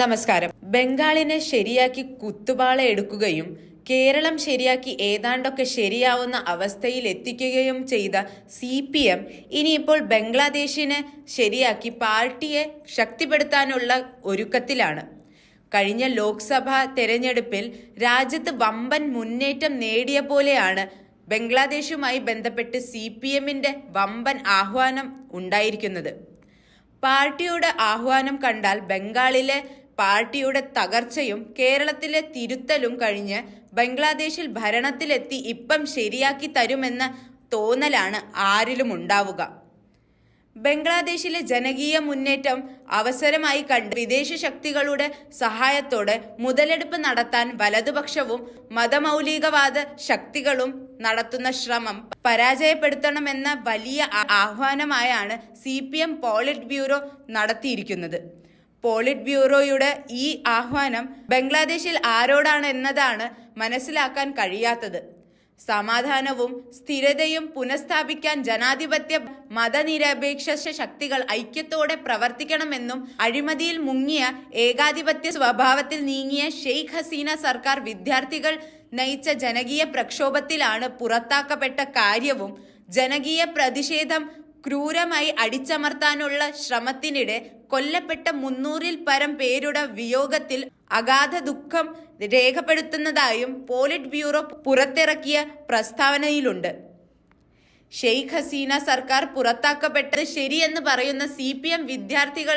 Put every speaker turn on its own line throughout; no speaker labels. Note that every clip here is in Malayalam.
നമസ്കാരം. ബംഗാളിനെ ശരിയാക്കി കുത്തുപാള എടുക്കുകയും കേരളം ശരിയാക്കി ഏതാണ്ടൊക്കെ ശരിയാവുന്ന അവസ്ഥയിൽ എത്തിക്കുകയും ചെയ്ത സി പി എം ഇനിയിപ്പോൾ ബംഗ്ലാദേശിനെ ശരിയാക്കി പാർട്ടിയെ ശക്തിപ്പെടുത്താനുള്ള ഒരുക്കത്തിലാണ്. കഴിഞ്ഞ ലോക്സഭാ തെരഞ്ഞെടുപ്പിൽ രാജ്യത്ത് വമ്പൻ മുന്നേറ്റം നേടിയ പോലെയാണ് ബംഗ്ലാദേശുമായി ബന്ധപ്പെട്ട് സി പി എമ്മിന്റെ വമ്പൻ ആഹ്വാനം ഉണ്ടായിരിക്കുന്നത്. പാർട്ടിയുടെ ആഹ്വാനം കണ്ടാൽ ബംഗാളിലെ പാർട്ടിയുടെ തകർച്ചയും കേരളത്തിലെ തിരുത്തലും കഴിഞ്ഞ് ബംഗ്ലാദേശിൽ ഭരണത്തിലെത്തി ഇപ്പം ശരിയാക്കി തരുമെന്ന തോന്നലാണ് ആരിലും ഉണ്ടാവുക. ബംഗ്ലാദേശിലെ ജനകീയ മുന്നേറ്റം അവസരമായി കണ്ട് വിദേശ ശക്തികളുടെ സഹായത്തോടെ മുതലെടുപ്പ് നടത്താൻ വലതുപക്ഷവും മതമൗലികവാദ ശക്തികളും നടത്തുന്ന ശ്രമം പരാജയപ്പെടുത്തണമെന്ന വലിയ ആഹ്വാനമായാണ് C P M polit bureau നടത്തിയിരിക്കുന്നത്. പോളിറ്റ് ബ്യൂറോയുടെ ഈ ആഹ്വാനം ബംഗ്ലാദേശിൽ ആരോടാണ് എന്നതാണ് മനസ്സിലാക്കാൻ കഴിയാത്തത്. സമാധാനവും സ്ഥിരതയും പുനഃസ്ഥാപിക്കാൻ ജനാധിപത്യ മതനിരപേക്ഷ ശക്തികൾ ഐക്യത്തോടെ പ്രവർത്തിക്കണമെന്നും അഴിമതിയിൽ മുങ്ങിയ ഏകാധിപത്യ സ്വഭാവത്തിൽ നീങ്ങിയ ഷെയ്ഖ് ഹസീന സർക്കാർ വിദ്യാർത്ഥികൾ നയിച്ച ജനകീയ പ്രക്ഷോഭത്തിലാണ് പുറത്താക്കപ്പെട്ട കാര്യവും ജനകീയ പ്രതിഷേധം ക്രൂരമായി അടിച്ചമർത്താനുള്ള ശ്രമത്തിനിടെ കൊല്ലപ്പെട്ട മുന്നൂറിൽ പരം പേരുടെ വിയോഗത്തിൽ അഗാധ ദുഃഖം രേഖപ്പെടുത്തുന്നതായും പോളിറ്റ് ബ്യൂറോ പുറത്തിറക്കിയ പ്രസ്താവനയിലുണ്ട്. ഷെയ്ഖ് ഹസീന സർക്കാർ പുറത്താക്കപ്പെട്ടത് ശരിയെന്ന് പറയുന്ന സി പി എം വിദ്യാർത്ഥികൾ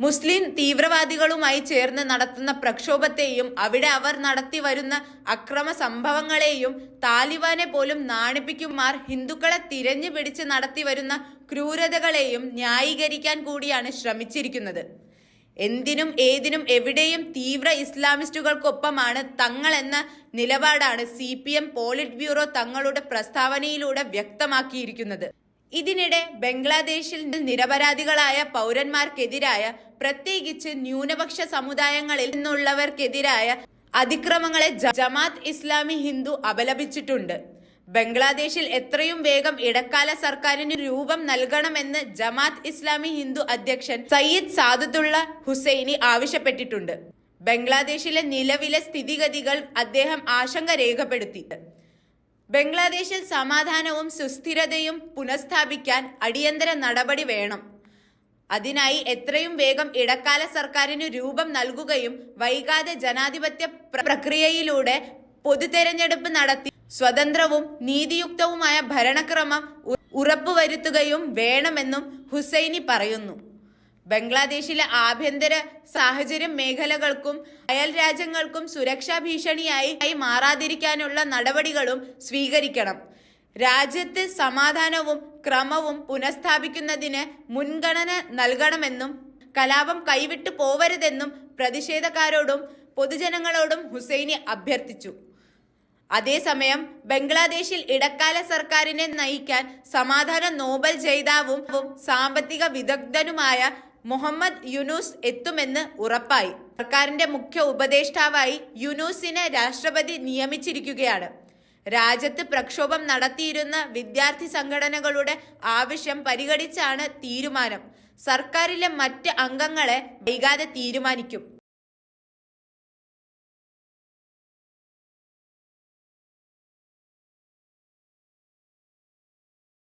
മുസ്ലിം തീവ്രവാദികളുമായി ചേർന്ന് നടത്തുന്ന പ്രക്ഷോഭത്തെയും അവിടെ അവർ നടത്തി വരുന്ന അക്രമ സംഭവങ്ങളെയും താലിബാനെ പോലും നാണിപ്പിക്കുമാർ ഹിന്ദുക്കളെ തിരഞ്ഞു പിടിച്ച് നടത്തി വരുന്ന ക്രൂരതകളെയും ന്യായീകരിക്കാൻ കൂടിയാണ് ശ്രമിച്ചിരിക്കുന്നത്. എന്തിനും ഏതിനും എവിടെയും തീവ്ര ഇസ്ലാമിസ്റ്റുകൾക്കൊപ്പമാണ് തങ്ങൾ എന്ന നിലപാടാണ് C P M polit bureau തങ്ങളുടെ പ്രസ്താവനയിലൂടെ വ്യക്തമാക്കിയിരിക്കുന്നത്. ഇതിനിടെ ബംഗ്ലാദേശിൽ നിരപരാധികളായ പൗരന്മാർക്കെതിരായ പ്രത്യേകിച്ച് ന്യൂനപക്ഷ സമുദായങ്ങളിൽ നിന്നുള്ളവർക്കെതിരായ അതിക്രമങ്ങളെ ജമാത്ത് ഇസ്ലാമി ഹിന്ദു അപലപിച്ചിട്ടുണ്ട്. ബംഗ്ലാദേശിൽ എത്രയും വേഗം ഇടക്കാല സർക്കാരിന് രൂപം നൽകണമെന്ന് ജമാത്ത് ഇസ്ലാമി ഹിന്ദു അധ്യക്ഷൻ സയ്യിദ് സാദത്തുള്ള ഹുസൈനി ആവശ്യപ്പെട്ടിട്ടുണ്ട്. ബംഗ്ലാദേശിലെ നിലവിലെ സ്ഥിതിഗതികൾ അദ്ദേഹം ആശങ്ക രേഖപ്പെടുത്തി. ബംഗ്ലാദേശിൽ സമാധാനവും സുസ്ഥിരതയും പുനഃസ്ഥാപിക്കാൻ അടിയന്തര നടപടി വേണം. അതിനായി എത്രയും വേഗം ഇടക്കാല സർക്കാരിന് രൂപം നൽകുകയും വൈകാതെ ജനാധിപത്യ പ്രക്രിയയിലൂടെ പ്രക്രിയയിലൂടെ പൊതുതെരഞ്ഞെടുപ്പ് നടത്തി സ്വതന്ത്രവും നീതിയുക്തവുമായ ഭരണക്രമം ഉറപ്പുവരുത്തുകയും വേണമെന്നും ഹുസൈനി പറയുന്നു. ബംഗ്ലാദേശിലെ ആഭ്യന്തര സാഹചര്യം മേഖലകൾക്കും അയൽ രാജ്യങ്ങൾക്കും സുരക്ഷാ ഭീഷണിയായി മാറാതിരിക്കാനുള്ള നടപടികളും സ്വീകരിക്കണം. രാജ്യത്ത് സമാധാനവും ക്രമവും പുനഃസ്ഥാപിക്കുന്നതിന് മുൻഗണന നൽകണമെന്നും കലാപം കൈവിട്ടു പോവരുതെന്നും പ്രതിഷേധക്കാരോടും പൊതുജനങ്ങളോടും ഹുസൈനി അഭ്യർത്ഥിച്ചു. അതേസമയം ബംഗ്ലാദേശിൽ ഇടക്കാല സർക്കാരിനെ നയിക്കാൻ സമാധാന നോബൽ ജേതാവും സാമ്പത്തിക വിദഗ്ധനുമായ മുഹമ്മദ് യുനൂസ് എത്തുമെന്ന് ഉറപ്പായി. സർക്കാരിന്റെ മുഖ്യ ഉപദേഷ്ടാവായി യുനൂസിനെ രാഷ്ട്രപതി നിയമിച്ചിരിക്കുകയാണ്. രാജ്യത്ത് പ്രക്ഷോഭം നടത്തിയിരുന്ന വിദ്യാർത്ഥി സംഘടനകളുടെ ആവശ്യം പരിഗണിച്ചാണ് തീരുമാനം. സർക്കാരിലെ മറ്റ് അംഗങ്ങളെ വൈകാതെ തീരുമാനിക്കും.